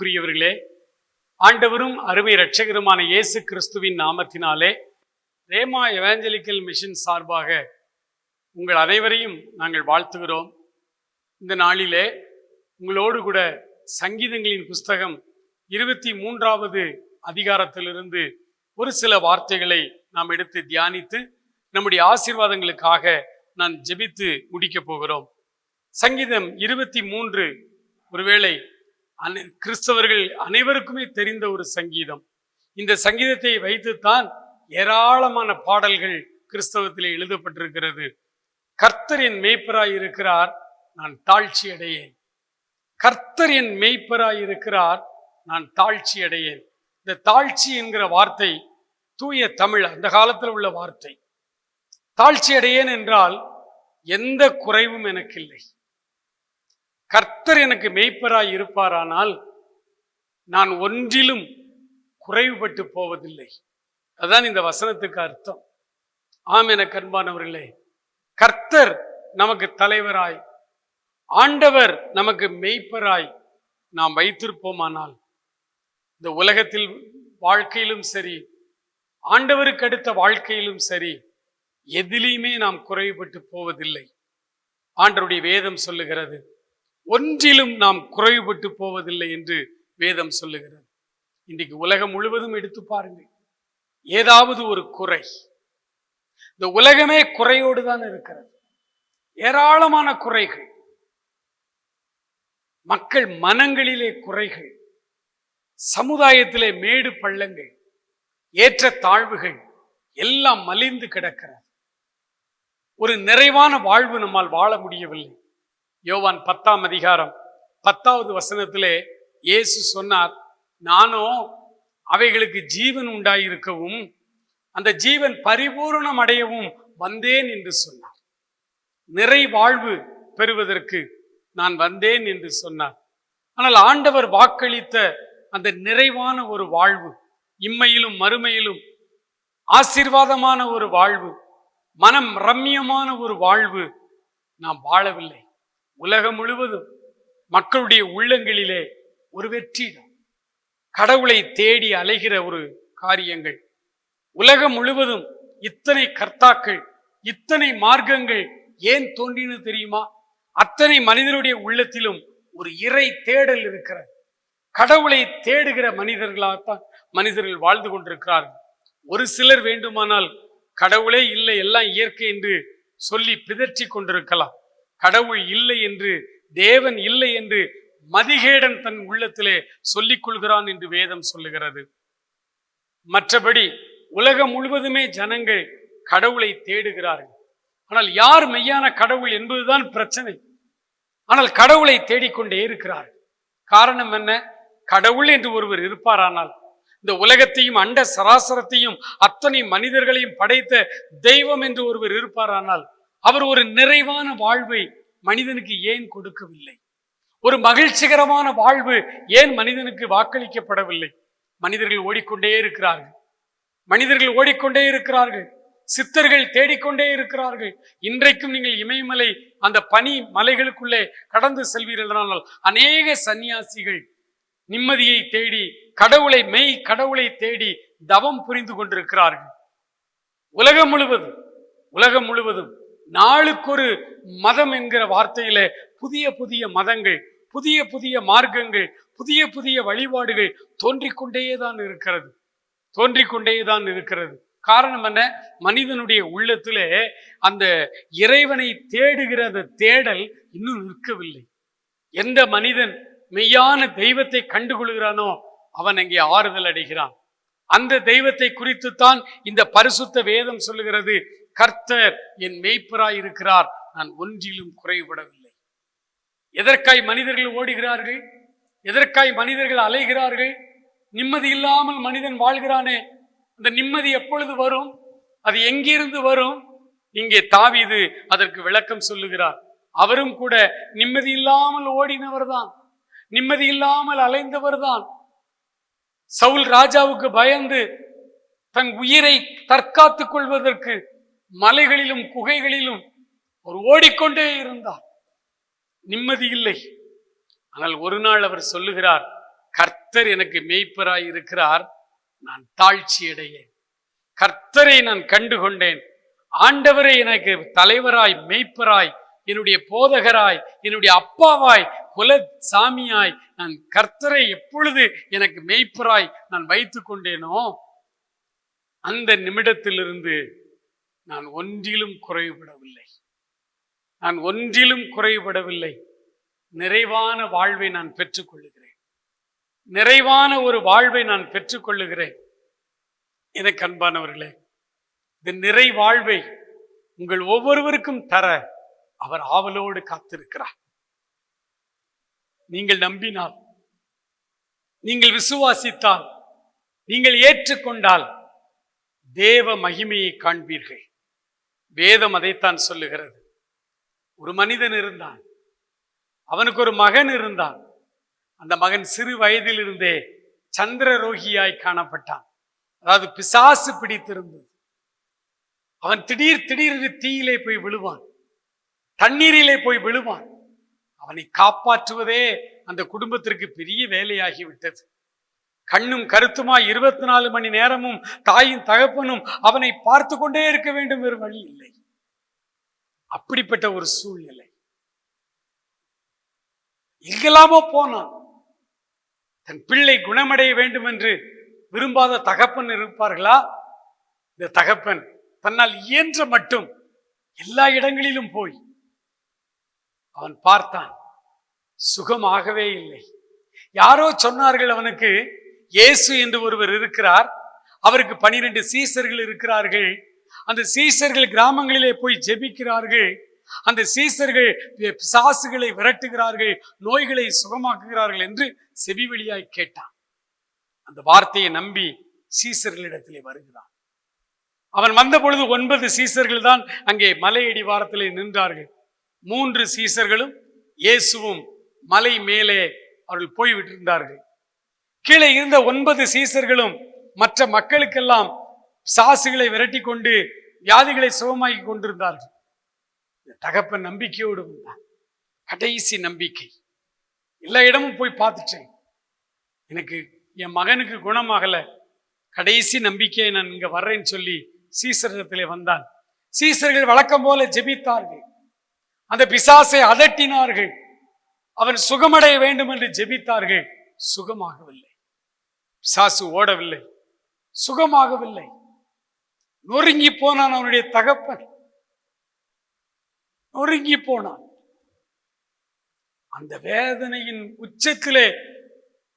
அன்புக்குரியவர்களே ஆண்டவரும் அருமை இரட்சகருமான இயேசு கிறிஸ்துவின் நாமத்தினாலே ரேமா எவாஞ்சலிக்கல் மிஷன் சார்பாக உங்கள் அனைவரையும் நாங்கள் வாழ்த்துகிறோம். இந்த நாளிலே உங்களோடு கூட சங்கீதங்களின் புஸ்தகம் இருபத்தி மூன்றாவது அதிகாரத்திலிருந்து ஒரு சில வார்த்தைகளை நாம் எடுத்து தியானித்து நம்முடைய ஆசீர்வாதங்களுக்காக நான் ஜெபித்து முடிக்கப் போகிறோம். சங்கீதம் இருபத்தி மூன்று ஒருவேளை கிறிஸ்தவர்கள் அனைவருக்குமே தெரிந்த ஒரு சங்கீதம். இந்த சங்கீதத்தை வைத்துத்தான் ஏராளமான பாடல்கள் கிறிஸ்தவத்திலே எழுதப்பட்டிருக்கிறது. கர்த்தர் என் மேய்ப்பராய் இருக்கிறார் நான் தாழ்ச்சி அடையேன். கர்த்தர் என் மேய்ப்பராய் இருக்கிறார் நான் தாழ்ச்சி அடையேன். இந்த தாழ்ச்சி என்கிற வார்த்தை தூய தமிழ் அந்த காலத்தில் உள்ள வார்த்தை. தாழ்ச்சி அடையேன் என்றால் எந்த குறைவும் எனக்கு இல்லை கர்த்தர் எனக்கு மெய்ப்பராய் இருப்பாரானால் நான் ஒன்றிலும் குறைவுபட்டு போவதில்லை. அதுதான் இந்த வசனத்துக்கு அர்த்தம். ஆம் என கண்பானவர்களே கர்த்தர் நமக்கு தலைவராய் ஆண்டவர் நமக்கு மெய்ப்பராய் நாம் வைத்திருப்போமானால் இந்த உலகத்தில் வாழ்க்கையிலும் சரி ஆண்டவருக்கு அடுத்த வாழ்க்கையிலும் சரி எதிலையுமே நாம் குறைவுபட்டு போவதில்லை. ஆண்டருடைய வேதம் சொல்லுகிறது ஒன்றிலும் நாம் குறைவுபட்டு போவதில்லை என்று வேதம் சொல்லுகிறது. இன்றைக்கு உலகம் முழுவதும் எடுத்து பாருங்கள். ஏதாவது ஒரு குறை. இந்த உலகமே குறையோடு தான் இருக்கிறது. ஏராளமான குறைகள். மக்கள் மனங்களிலே குறைகள். சமுதாயத்திலே மேடு பள்ளங்கள். ஏற்ற தாழ்வுகள். எல்லாம் மலிந்து கிடக்கிறது. ஒரு நிறைவான வாழ்வு நம்மால் வாழ முடியவில்லை. யோவான் பத்தாம் அதிகாரம் பத்தாவது வசனத்திலே இயேசு சொன்னார் நானோ அவைகளுக்கு ஜீவன் உண்டாயிருக்கவும் அந்த ஜீவன் பரிபூரணம் அடையவும் வந்தேன் என்று சொன்னார். நிறை வாழ்வு பெறுவதற்கு நான் வந்தேன் என்று சொன்னார். ஆனால் ஆண்டவர் வாக்களித்த அந்த நிறைவான ஒரு வாழ்வு இம்மையிலும் மறுமையிலும் ஆசீர்வாதமான ஒரு வாழ்வு மனம் ரம்மியமான ஒரு வாழ்வு நாம் வாழவில்லை. உலகம் முழுவதும் மக்களுடைய உள்ளங்களிலே ஒரு வெற்றிடம். கடவுளை தேடி அலைகிற ஒரு காரியங்கள். உலகம் முழுவதும் இத்தனை கர்த்தாக்கள் இத்தனை மார்க்கங்கள் ஏன் தோன்றினு தெரியுமா? அத்தனை மனிதனுடைய உள்ளத்திலும் ஒரு இறை தேடல் இருக்கிறது. கடவுளை தேடுகிற மனிதர்களாகத்தான் மனிதர்கள் வாழ்ந்து கொண்டிருக்கிறார்கள். ஒரு சிலர் வேண்டுமானால் கடவுளே இல்லை எல்லாம் இயற்கை என்று சொல்லி பிதற்றி கொண்டிருக்கலாம். கடவுள் இல்லை என்று தேவன் இல்லை என்று மதிகேடன் தன் உள்ளத்திலே சொல்லிக் கொள்கிறான் என்று வேதம் சொல்லுகிறது. மற்றபடி உலகம் முழுவதுமே ஜனங்கள் கடவுளை தேடுகிறார்கள். ஆனால் யார் மெய்யான கடவுள் என்பதுதான் பிரச்சனை. ஆனால் கடவுளை தேடிக்கொண்டே இருக்கிறார்கள். காரணம் என்ன? கடவுள் என்று ஒருவர் இருப்பாரானால் இந்த உலகத்தையும் அண்ட சராசரத்தையும் அத்தனை மனிதர்களையும் படைத்த தெய்வம் என்று ஒருவர் இருப்பாரானால் அவர் ஒரு நிறைவான வாழ்வை மனிதனுக்கு ஏன் கொடுக்கவில்லை? ஒரு மகிழ்ச்சிகரமான வாழ்வு ஏன் மனிதனுக்கு வாக்களிக்கப்படவில்லை? மனிதர்கள் ஓடிக்கொண்டே இருக்கிறார்கள். மனிதர்கள் ஓடிக்கொண்டே இருக்கிறார்கள். சித்தர்கள் தேடிக்கொண்டே இருக்கிறார்கள். இன்றைக்கும் நீங்கள் இமயமலை அந்த பனி மலைகளுக்குள்ளே கடந்து செல்வீர்கள் அநேக சன்னியாசிகள் நிம்மதியை தேடி கடவுளை மெய் கடவுளை தேடி தவம் புரிந்து கொண்டிருக்கிறார்கள். உலகம் முழுவதும் உலகம் முழுவதும் நாளுக்கொரு மதம் என்கிற வார்த்தையில புதிய புதிய மதங்கள் புதிய புதிய மார்க்கங்கள் புதிய புதிய வழிபாடுகள் தோன்றிக்கொண்டே தான் இருக்கிறது. தோன்றிக்கொண்டே தான் இருக்கிறது. காரணம் என்ன? மனிதனுடைய உள்ளத்திலே அந்த இறைவனை தேடுகிற அந்த தேடல் இன்னும் நிற்கவில்லை. எந்த மனிதன் மெய்யான தெய்வத்தை கண்டுகொள்கிறானோ அவன் அங்கே ஆறுதல் அடைகிறான். அந்த தெய்வத்தை குறித்துத்தான் இந்த பரிசுத்த வேதம் சொல்லுகிறது. கர்த்தர் என் மெய்ப்பராய் இருக்கிறார் நான் ஒன்றிலும் குறைபடவில்லை எதற்காய் மனிதர்கள் ஓடுகிறார்கள்? எதற்காய் மனிதர்கள் அலைகிறார்கள்? நிம்மதி இல்லாமல் மனிதன் வாழ்கிறானே. அந்த நிம்மதி எப்பொழுது வரும்? அது எங்கிருந்து வரும்? இங்கே தாவிது அதற்கு விளக்கம் சொல்லுகிறார். அவரும் கூட நிம்மதி இல்லாமல் ஓடினவர் தான் நிம்மதி இல்லாமல் அலைந்தவர் தான் சவுல் ராஜாவுக்கு பயந்து தன் உயிரை தற்காத்துக் கொள்வதற்கு மலைகளிலும் குகைகளிலும் அவர் ஓடிக்கொண்டே இருந்தார். நிம்மதி இல்லை. ஆனால் ஒரு நாள் அவர் சொல்லுகிறார் கர்த்தர் எனக்கு மெய்ப்பராய் இருக்கிறார் நான் தாழ்ச்சி அடையேன். கர்த்தரை நான் கண்டு கொண்டேன் ஆண்டவரை எனக்கு தலைவராய் மெய்ப்பராய் என்னுடைய போதகராய் என்னுடைய அப்பாவாய் குல சாமியாய் நான் கர்த்தரை எப்பொழுது எனக்கு மெய்ப்பராய் நான் வைத்து கொண்டேனோ அந்த நிமிடத்திலிருந்து நான் ஒன்றிலும் குறைவுபடவில்லை. நான் ஒன்றிலும் குறைவுபடவில்லை. நிறைவான வாழ்வை நான் பெற்றுக்கொள்ளுகிறேன். நிறைவான ஒரு வாழ்வை நான் பெற்றுக்கொள்ளுகிறேன். எனக்கு அன்பானவர்களே இந்த நிறைவாழ்வை உங்கள் ஒவ்வொருவருக்கும் தர அவர் ஆவலோடு காத்திருக்கிறார். நீங்கள் நம்பினால் நீங்கள் விசுவாசித்தால் நீங்கள் ஏற்றுக்கொண்டால் தேவ மகிமையை காண்பீர்கள். வேதம் அதைத்தான் சொல்லுகிறது. ஒரு மனிதன் இருந்தான் அவனுக்கு ஒரு மகன் இருந்தான். அந்த மகன் சிறு வயதிலிருந்தே சந்திரரோகியாய் காணப்பட்டான். அதாவது பிசாசு பிடித்திருந்தது. அவன் திடீர் திடீரென்று தீயிலே போய் விழுவான். தண்ணீரிலே போய் விழுவான். அவனை காப்பாற்றுவதே அந்த குடும்பத்திற்கு பெரிய வேலையாகி விட்டது கண்ணும் கருத்துமாய் இருபத்தி நாலு மணி நேரமும் தாயும் தகப்பனும் அவனை பார்த்து கொண்டே இருக்க வேண்டும் வேறு வழி இல்லை. அப்படிப்பட்ட ஒரு சூழ்நிலை. எங்கெல்லாமோ போனான். தன் பிள்ளை குணமடைய வேண்டும் என்று விரும்பாத தகப்பன் இருப்பார்களா? இந்த தகப்பன் தன்னால் இயன்ற மட்டும் எல்லா இடங்களிலும் போய் அவன் பார்த்தான். சுகமாகவே இல்லை. யாரோ சொன்னார்கள் அவனுக்கு இயேசு என்று ஒருவர் இருக்கிறார். அவருக்கு பனிரெண்டு சீசர்கள் இருக்கிறார்கள். அந்த சீசர்கள் கிராமங்களிலே போய் ஜெபிக்கிறார்கள். அந்த சீசர்கள் சாசுகளை விரட்டுகிறார்கள். நோய்களை சுகமாக்குகிறார்கள் என்று செவி வழியாய் கேட்டான். அந்த வார்த்தையை நம்பி சீசர்களிடத்திலே வருகிறான். அவன் வந்த பொழுது ஒன்பது சீசர்கள் தான் அங்கே மலையடி வாரத்திலே நின்றார்கள். மூன்று சீசர்களும் இயேசுவும் மலை மேலே அவர்கள் போய்விட்டிருந்தார்கள். கீழே இருந்த ஒன்பது சீசர்களும் மற்ற மக்களுக்கெல்லாம் சாசுகளை விரட்டி கொண்டு வியாதிகளை சுகமாக்கி கொண்டிருந்தார்கள். தகப்பன் நம்பிக்கையோடு வந்தான். கடைசி நம்பிக்கை. எல்லா இடமும் போய் பார்த்துட்டேன். எனக்கு என் மகனுக்கு குணமாகல. கடைசி நம்பிக்கையை நான் இங்க வர்றேன்னு சொல்லி சீசரகத்திலே வந்தான். சீசர்கள் வழக்கம் போல ஜெபித்தார்கள். அந்த பிசாசை அதட்டினார்கள். அவன் சுகமடைய வேண்டும் என்று ஜெபித்தார்கள். சுகமாகவில்லை. பிசாசு ஓடவில்லை. சுகமாகவில்லை. நொறுங்கி போனான் அவனுடைய தகப்பன். நொறுங்கி போனான். அந்த வேதனையின் உச்சத்திலே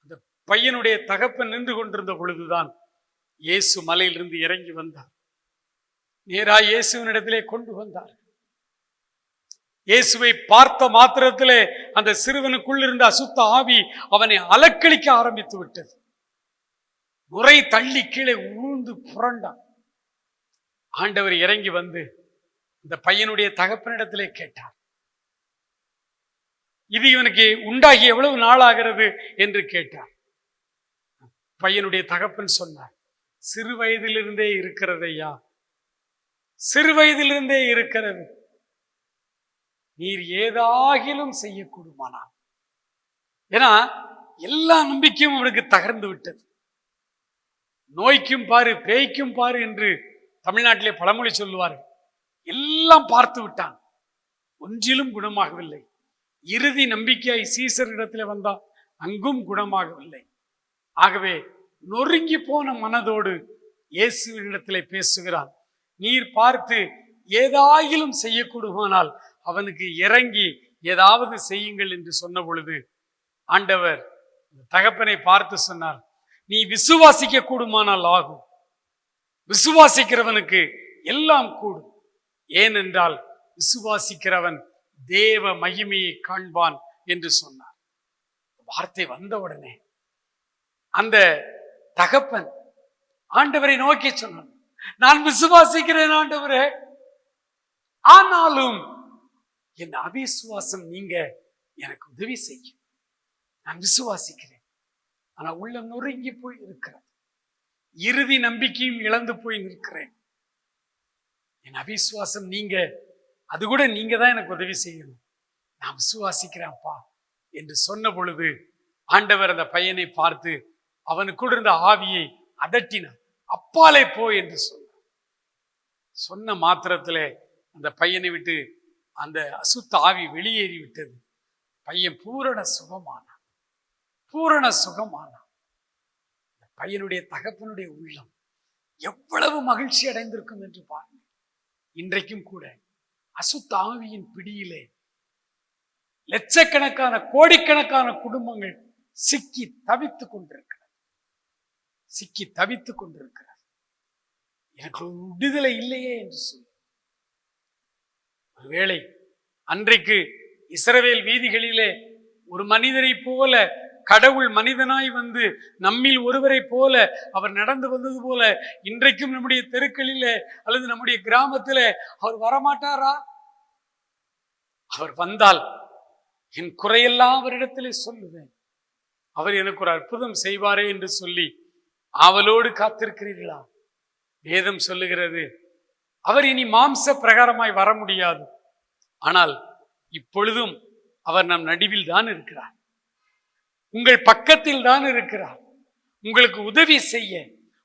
அந்த பையனுடைய தகப்பன் நின்று கொண்டிருந்த பொழுதுதான் இயேசு மலையிலிருந்து இறங்கி வந்தார். நேரா இயேசுவினிடத்திலே கொண்டு வந்தார் இயேசுவை பார்த்த மாத்திரத்திலே அந்த சிறுவனுக்குள் இருந்த அசுத்த ஆவி அவனை அலக்களிக்க ஆரம்பித்து விட்டது. முறை தள்ளி கீழே உழுந்து புரண்டான். ஆண்டவர் இறங்கி வந்து இந்த பையனுடைய தகப்பனிடத்திலே கேட்டார். இது இவனுக்கு உண்டாகி எவ்வளவு நாளாகிறது என்று கேட்டார். பையனுடைய தகப்பன் சொன்னார் சிறு வயதிலிருந்தே இருக்கிறதையா சிறு வயதிலிருந்தே இருக்கிறது. நீர் ஏதாகிலும் செய்யக்கூடுமானா ஏன்னா எல்லா நம்பிக்கையும் அவனுக்கு தகர்ந்து விட்டது. நோய்க்கும் பாரு பேய்க்கும் பாரு என்று தமிழ்நாட்டிலே பழமொழி சொல்லுவார்கள். எல்லாம் பார்த்து விட்டான். ஒன்றிலும் குணமாகவில்லை. இறுதி நம்பிக்கையாய் சீசரிடத்தில் வந்தால் அங்கும் குணமாகவில்லை. ஆகவே நொறுங்கி போன மனதோடு இயேசுவினிடத்திலே பேசுகிறான் நீர் பார்த்து ஏதாயிலும் செய்யக்கூடுமானால் அவனுக்கு இறங்கி ஏதாவது செய்யுங்கள் என்று சொன்ன பொழுது ஆண்டவர் தகப்பனை பார்த்து சொன்னார் நீ விசுவாசிக்க கூடுமானால் ஆகும் விசுவாசிக்கிறவனுக்கு எல்லாம் கூடும். ஏனென்றால் விசுவாசிக்கிறவன் தேவ மகிமையை காண்பான் என்று சொன்னார். வார்த்தை வந்த உடனே அந்த தகப்பன் ஆண்டவரை நோக்கி சொன்னான் நான் விசுவாசிக்கிறேன் ஆண்டவரே. ஆனாலும் என் அவிசுவாசம் நீங்க எனக்கு உதவி செய்யும். நான் விசுவாசிக்கிறேன். ஆனா உள்ள நொறுங்கி போய் இருக்கிறேன். இறுதி நம்பிக்கையும் இழந்து போய் நிற்கிறேன். என் அவிசுவாசம் நீங்க அது கூட நீங்க தான் எனக்கு உதவி செய்யணும். நான் விசுவாசிக்கிறேன்ப்பா என்று சொன்ன பொழுது ஆண்டவர் அந்த பையனை பார்த்து அவனுக்குள் இருந்த ஆவியை அதட்டினான் அப்பாலே போ என்று சொன்னான் சொன்ன மாத்திரத்துல அந்த பையனை விட்டு அந்த அசுத்த ஆவி வெளியேறி விட்டது. பையன் பூரண சுகமானான். பூரண சுகமானான். பையனுடைய தகப்பனுடைய உள்ளம் எவ்வளவு மகிழ்ச்சி அடைந்திருக்கும் என்று பாருங்கள். இன்றைக்கும் கூட அசுத்த ஆவியின் பிடியிலே லட்சக்கணக்கான கோடிக்கணக்கான குடும்பங்கள் சிக்கி தவித்துக் கொண்டிருக்கிறது. சிக்கி தவித்துக் கொண்டிருக்கிறது. எனக்கு ஒரு விடுதலை இல்லையே என்று சொல்லி ஒருவேளை அன்றைக்கு இஸ்ரவேல் வீதிகளிலே ஒரு மனிதரை போல கடவுள் மனிதனாய் வந்து நம்மில் ஒருவரை போல அவர் நடந்து வந்தது போல இன்றைக்கும் நம்முடைய தெருக்களில அல்லது நம்முடைய கிராமத்துல அவர் வரமாட்டாரா? அவர் வந்தால் என் குறையெல்லாம் அவரிடத்திலே சொல்லுவேன். அவர் எனக்கு ஒரு அற்புதம் செய்வாரே என்று சொல்லி ஆவலோடு காத்திருக்கிறீர்களா? வேதம் சொல்லுகிறது அவர் இனி மாம்ச பிரகாரமாய் வர முடியாது. ஆனால் இப்பொழுதும் அவர் நம் நடுவில் தான் இருக்கிறார். உங்கள் பக்கத்தில் தான் இருக்கிறார். உங்களுக்கு உதவி செய்ய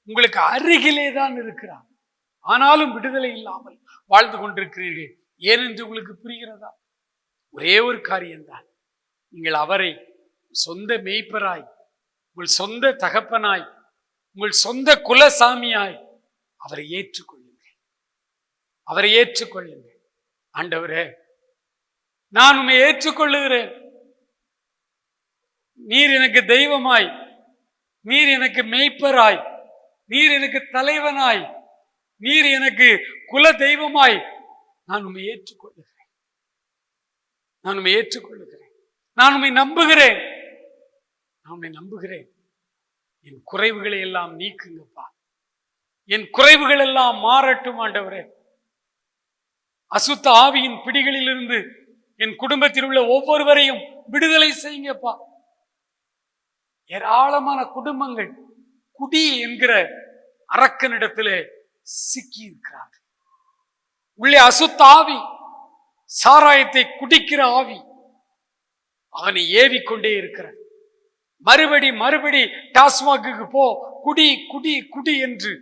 உங்களுக்கு அருகிலே தான் இருக்கிறார். ஆனாலும் விடுதலை இல்லாமல் வாழ்ந்து கொண்டிருக்கிறீர்கள். ஏனென்று உங்களுக்கு புரிகிறதா? ஒரே ஒரு காரியம்தான். நீங்கள் அவரை சொந்த மேய்ப்பராய் உங்கள் சொந்த தகப்பனாய் உங்கள் சொந்த குலசாமியாய் அவரை ஏற்றுக்கொள்ள அவரை ஏற்றுக்கொள்ளுங்கள். ஆண்டவரே நான் உண்மை ஏற்றுக்கொள்ளுகிறேன். நீர் எனக்கு தெய்வமாய் நீர் எனக்கு மெய்ப்பராய் நீர் எனக்கு தலைவனாய் நீர் எனக்கு குல தெய்வமாய் நான் உண்மை ஏற்றுக்கொள்ளுகிறேன். நான் உண்மை ஏற்றுக்கொள்ளுகிறேன். நான் உண்மை நம்புகிறேன். நான் உண்மை நம்புகிறேன். என் குறைவுகளை எல்லாம் நீக்குங்கப்பா. என் குறைவுகள் எல்லாம் மாறட்டும் ஆண்டவரே. அசுத்த ஆவியின் பிடிகளிலிருந்து என் குடும்பத்தில் உள்ள ஒவ்வொருவரையும் விடுதலை செய்யுங்கப்பா. ஏராளமான குடும்பங்கள் குடி என்கிற அரக்கனிடத்திலே சிக்கி இருக்கிறார்கள் உள்ளே அசுத்த ஆவி சாராயத்தை குடிக்கிற ஆவி அவனை ஏவிக்கொண்டே இருக்கிறான் மறுபடி மறுபடி டாஸ்மாக்கு போ குடி குடி குடி என்று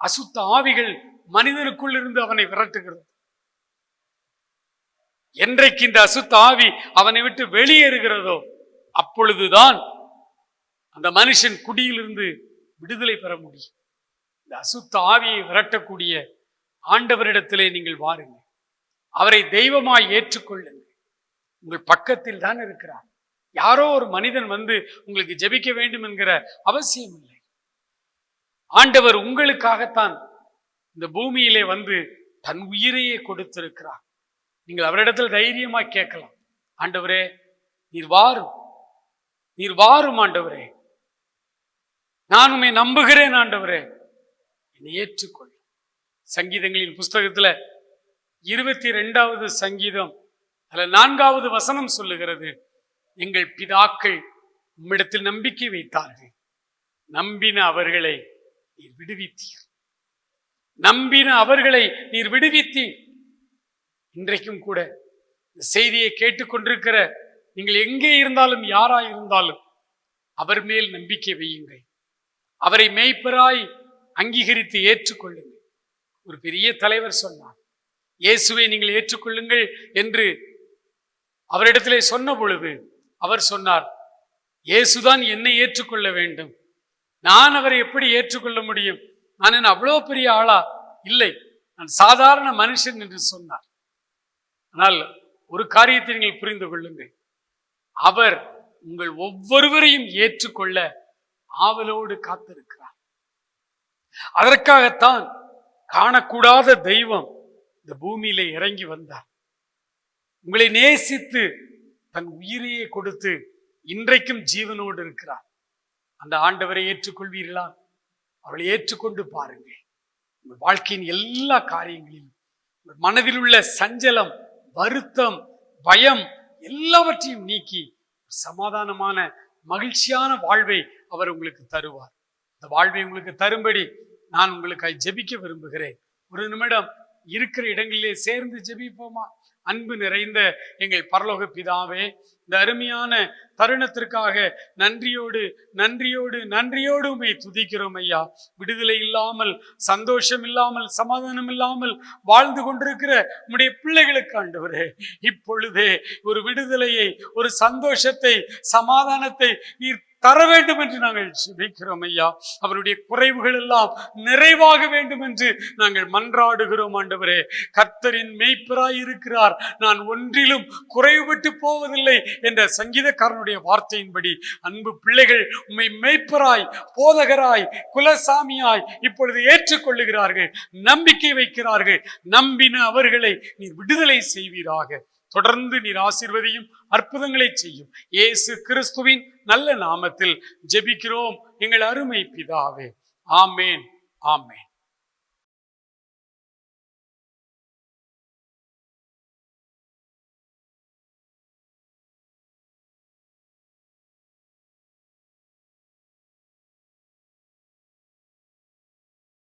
அசுத்த ஆவிகள் மனிதனுக்குள் இருந்து அவனை விரட்டுகிறது. என்றைக்கு இந்த அசுத்தாவி அவனை விட்டு வெளியேறுகிறதோ அப்பொழுதுதான் அந்த மனுஷன் குடியிலிருந்து விடுதலை பெற முடியும். இந்த அசுத்த ஆவியை விரட்டக்கூடிய ஆண்டவரிடத்திலே நீங்கள் வாருங்கள். அவரை தெய்வமாய் ஏற்றுக்கொள்ளுங்கள். உங்கள் பக்கத்தில் தான் இருக்கிறார். யாரோ ஒரு மனிதன் வந்து உங்களுக்கு ஜெபிக்க வேண்டும் என்கிற அவசியம் இல்லை. ஆண்டவர் உங்களுக்காகத்தான் இந்த பூமியிலே வந்து தன் உயிரையே கொடுத்திருக்கிறார். நீங்கள் அவரிடத்தில் தைரியமா கேட்கலாம். ஆண்டவரே நீர் வாரும். நீர் வாரும் ஆண்டவரே. நான் உண்மை நம்புகிறேன் ஆண்டவரே. என்னை ஏற்றுக்கொள். சங்கீதங்களின் புஸ்தகத்துல இருபத்தி ரெண்டாவது சங்கீதம் அதுல நான்காவது வசனம் சொல்லுகிறது எங்கள் பிதாக்கள் உம்மிடத்தில் நம்பிக்கை வைத்தார்கள். நம்பின அவர்களை நீர் விடுவித்தீர். நம்பின அவர்களை நீர் விடுவித்தீர். இன்றைக்கும் கூட இந்த செய்தியை கேட்டுக்கொண்டிருக்கிற நீங்கள் எங்கே இருந்தாலும் யாரா இருந்தாலும் அவர் மேல் நம்பிக்கை வையுங்கள். அவரை மேய்ப்பராய் அங்கீகரித்து ஏற்றுக்கொள்ளுங்கள். ஒரு பெரிய தலைவர் சொன்னார் இயேசுவை நீங்கள் ஏற்றுக்கொள்ளுங்கள் என்று அவரிடத்திலே சொன்ன பொழுது அவர் சொன்னார் இயேசுதான் என்னை ஏற்றுக்கொள்ள வேண்டும். நான் அவரை எப்படி ஏற்றுக்கொள்ள முடியும்? நான் என்ன அவ்வளோ பெரிய ஆளா? இல்லை நான் சாதாரண மனுஷன் என்று சொன்னார். ஆனால் ஒரு காரியத்தை நீங்கள் புரிந்து கொள்ளுங்கள். அவர் உங்கள் ஒவ்வொருவரையும் ஏற்றுக்கொள்ள ஆவலோடு காத்திருக்கிறார். அதற்காகத்தான் காணக்கூடாத தெய்வம் இந்த பூமியில இறங்கி வந்தார். உங்களை நேசித்து தன் உயிரையே கொடுத்து இன்றைக்கும் ஜீவனோடு இருக்கிறார். அந்த ஆண்டவரை ஏற்றுக்கொள்வீர்களா? அவளை ஏற்றுக்கொண்டு பாருங்கள். உங்கள் வாழ்க்கையின் எல்லா காரியங்களிலும் மனதில் உள்ள சஞ்சலம் வருத்தம் பயம் எல்லாவற்றையும் நீக்கி சமாதானமான மகிழ்ச்சியான வாழ்வை அவர் உங்களுக்கு தருவார். இந்த வாழ்வை உங்களுக்கு தரும்படி நான் உங்களுக்கு ஜெபிக்க விரும்புகிறேன். ஒரு நிமிடம் இருக்கிற இடங்களிலே சேர்ந்து ஜெபிப்போமா? அன்பு நிறைந்த எங்கள் பரலோக பிதாவே இந்த அருமையான தருணத்திற்காக நன்றியோடு நன்றியோடு நன்றியோடு உமை துதிக்கிறோம் ஐயா. விடுதலை இல்லாமல் சந்தோஷம் இல்லாமல் சமாதானம் இல்லாமல் வாழ்ந்து கொண்டிருக்கிற உம்முடைய பிள்ளைகளுக்கு ஆண்டவரே இப்பொழுதே ஒரு விடுதலையை ஒரு சந்தோஷத்தை சமாதானத்தை நீர் தர வேண்டும் என்று நாங்கள் ஜெபிக்கிறோம் ஐயா. அவருடைய குறைவுகள் எல்லாம் நிறைவாக வேண்டும் என்று நாங்கள் மன்றாடுகிறோம் ஆண்டவரே. கர்த்தரின் மெய்ப்பராய் இருக்கிறார். நான் ஒன்றிலும் குறைவுபட்டு போவதில்லை என்ற சங்கீதக்காரனுடைய வார்த்தையின்படி அன்பு பிள்ளைகள் உம்மை மெய்ப்பராய் போதகராய் குலசாமியாய் இப்பொழுது ஏற்றுக்கொள்ளுகிறார்கள் நம்பிக்கை வைக்கிறார்கள். நம்பின அவர்களை நீர் விடுதலை செய்வீராக. தொடர்ந்து நீர் ஆசீர்வதியும் அற்புதங்களை செய்யும். இயேசு கிறிஸ்துவின் நல்ல நாமத்தில் ஜெபிக்கிறோம். எங்கள் அருமை பிதாவே. ஆமேன். ஆமேன்.